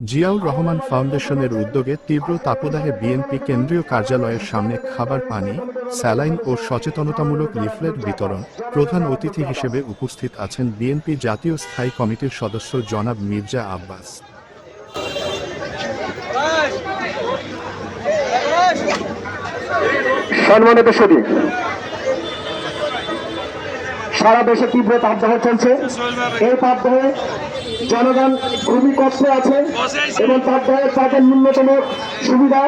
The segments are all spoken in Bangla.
জিয়াউর রহমান ফাউন্ডেশনের উদ্যোগে তীব্র তাপদাহে বিএনপি কেন্দ্রীয় কার্যালয়ের সামনে খাবার, পানি, স্যালাইন ও সচেতনতামূলক লিফলেট বিতরণ প্রধান অতিথি হিসেবে উপস্থিত আছেন বিএনপি জাতীয় স্থায়ী কমিটির সদস্য জনাব মির্জা আব্বাস। সম্মানিত সুদী সারা দেশে তীব্র তাপদাহ চলছে। এই তাপদাহে জনগণ খুবই কষ্টে আছে এবং তাপদাহে তাদের ন্যূনতম সুবিধা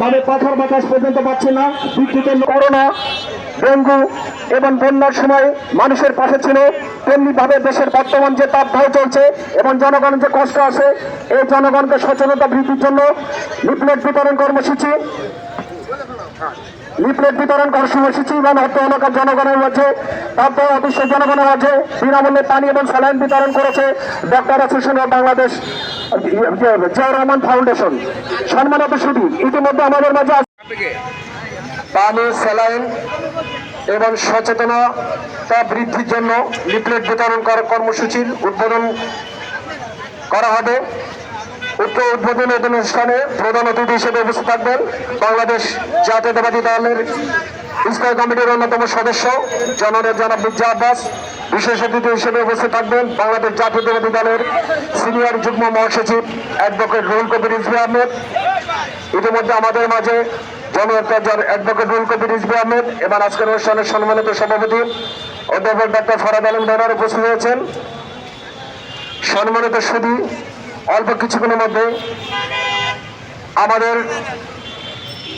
তাদের পাথর বাতাস পর্যন্ত পাচ্ছে না। বিদ্যুতের করোনা, ডেঙ্গু এবং বন্যার সময় মানুষের পাশে ছিল। তেমনি ভাবে দেশের বর্তমান যে তাপদাহ চলছে এবং জনগণের যে কষ্ট আছে, এই জনগণকে সচেতনতা বৃদ্ধির জন্য লিফলেট বিতরণ কর্মসূচি লিফলেট বিতরণ কর্মসূচি এবং অর্থ এলাকার জনগণের মাঝে তারপর অবশ্যই জনগণের মাঝে বিনামূল্যে পানি এবং স্যালাইন বিতরণ করেছে doctor association of Bangladesh Zia Rahman foundation. সম্মানিত সুদী ইতিমধ্যে আমাদের মাঝে পানি, স্যালাইন এবং সচেতনতা বৃদ্ধির জন্য লিফলেট বিতরণ করার কর্মসূচির উদ্বোধন করা হবে। উক্ত উদ্বোধনী অনুষ্ঠানে প্রধান অতিথি হিসেবে উপস্থিত থাকবেন। বাংলাদেশ জাতীয়তাবাদী দলের স্থায়ী কমিটির অন্যতম সদস্য জননের জনাব মির্জা আব্বাস। বিশেষ অতিথি হিসেবে উপস্থিত থাকবেন বাংলাদেশ জাতীয়তাবাদী দলের সিনিয়র যুগ্ম মহাসচিব অ্যাডভোকেট রুহুল কবির রিজভি আহমেদ। ইতিমধ্যে আমাদের মাঝে জনতা অ্যাডভোকেট রুহুল কবির রিজভি আহমেদ। এবং আজকের অনুষ্ঠানের সম্মানিত সভাপতি অধ্যাপক ডাক্তার ফরাদ আলম বেনার উপস্থিত হয়েছেন। সম্মানিত সুদী অল্প কিছুক্ষণের মধ্যে আমাদের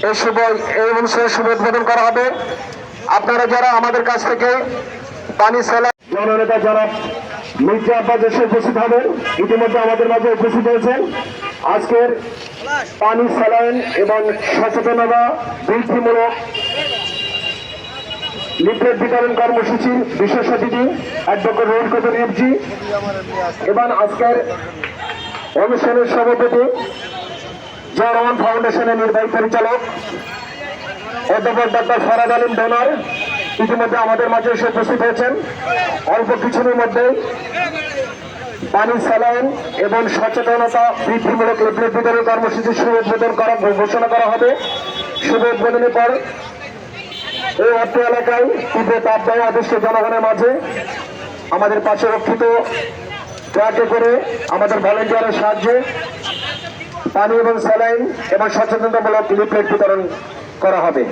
এই শুভ, এই অনুষ্ঠানের শুভ উদ্বোধন করা হবে। আপনারা যারা আমাদের কাছ থেকে পানি সেলা জননেতা যারা মির্জা আব্বাস এসে উপস্থিত হবেন, ইতিমধ্যে আমাদের মাঝে উপস্থিত হয়েছেন। আজকের পানি স্যালাইন এবং সচেতনতা বৃদ্ধিমূলক লিফলেট বিতরণ কর্মসূচির বিশেষ অতিথি, অ্যাডভোকেট রোহিত রিপজি এবং আজকের অনুষ্ঠানের সভাপতি জিয়া ফাউন্ডেশনের নির্বাহী পরিচালক, অধ্যাপক ডক্টর ফরাদ আলিম ডোনার ইতিমধ্যে আমাদের মাঝে এসে উপস্থিত হয়েছেন। অল্প কিছুদিনের মধ্যেই পানি স্যালাইন এবং সচেতনতা বৃদ্ধিমূলক লিফলেট বিতরণ কর্মসূচি শুভ উদ্বোধন করা ঘোষণা করা হবে। শুভ উদ্বোধনের পর এই অর্থ এলাকায় তীব্র তাপদাহ অদৃশ্য জনগণের মাঝে আমাদের পাশে রক্ষিত ট্রাকে করে আমাদের ভলেন্টিয়ারের সাহায্যে পানি এবং স্যালাইন এবং সচেতনতামূলক লিফলেট বিতরণ করা হবে।